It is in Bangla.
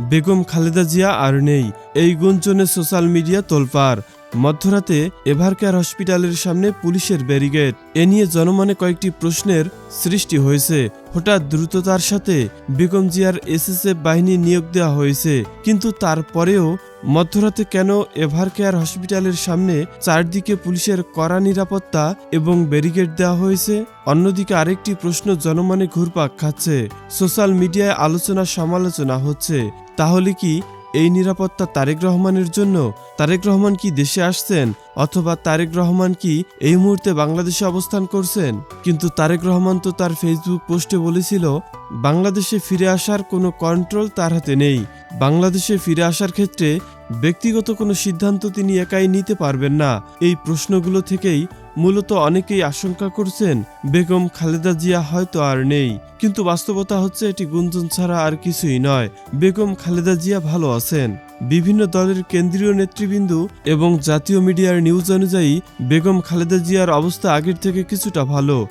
বেগম খালেদা জিয়া আর নেই। এই গুঞ্জনে সোশ্যাল মিডিয়া তোলপাড়। মধ্যরাতে এভারকেয়ার হসপিটালের সামনে পুলিশের ব্যারিগেড এ নিয়ে জনমনে কয়েকটি প্রশ্নের সৃষ্টি হয়েছে। হঠাৎ দ্রুততার সাথে বেগম জিয়ার এসএসএফ বাহিনী নিয়োগ দেওয়া হয়েছে। কিন্তু তারপরেও মধ্যরাতে কেন এভারকেয়ার হসপিটালের সামনে চারদিকে পুলিশের কড়া নিরাপত্তা এবং ব্যারিগেড দেওয়া হয়েছে? অন্যদিকে আরেকটি প্রশ্ন জনমনে ঘুরপাক খাচ্ছে। সোশ্যাল মিডিয়ায় আলোচনা সমালোচনা হচ্ছে। তাহলে কি এই নিরাপত্তা তারেক রহমানের জন্য? তারেক রহমান কি দেশে আসছেন? অথবা তারেক রহমান কি এই মুহূর্তে বাংলাদেশে অবস্থান করছেন? কিন্তু তারেক রহমান তো তার ফেসবুক পোস্টে বলেছিল, বাংলাদেশে ফিরে আসার কোনো কন্ট্রোল তার হাতে নেই। বাংলাদেশে ফিরে আসার ক্ষেত্রে ব্যক্তিগত কোনো সিদ্ধান্ত তিনি একাই নিতে পারবেন না। এই প্রশ্নগুলো থেকেই মূলত অনেকেই আশঙ্কা করছেন, বেগম খালেদা জিয়া হয়তো আর নেই। কিন্তু বাস্তবতা হচ্ছে এটি গুঞ্জন ছাড়া আর কিছুই নয়। বেগম খালেদা জিয়া ভালো আছেন। বিভিন্ন দলের কেন্দ্রীয় নেতৃবৃন্দ এবং জাতীয় মিডিয়ার নিউজ অনুযায়ী বেগম খালেদা জিয়ার অবস্থা আগের থেকে কিছুটা ভালো।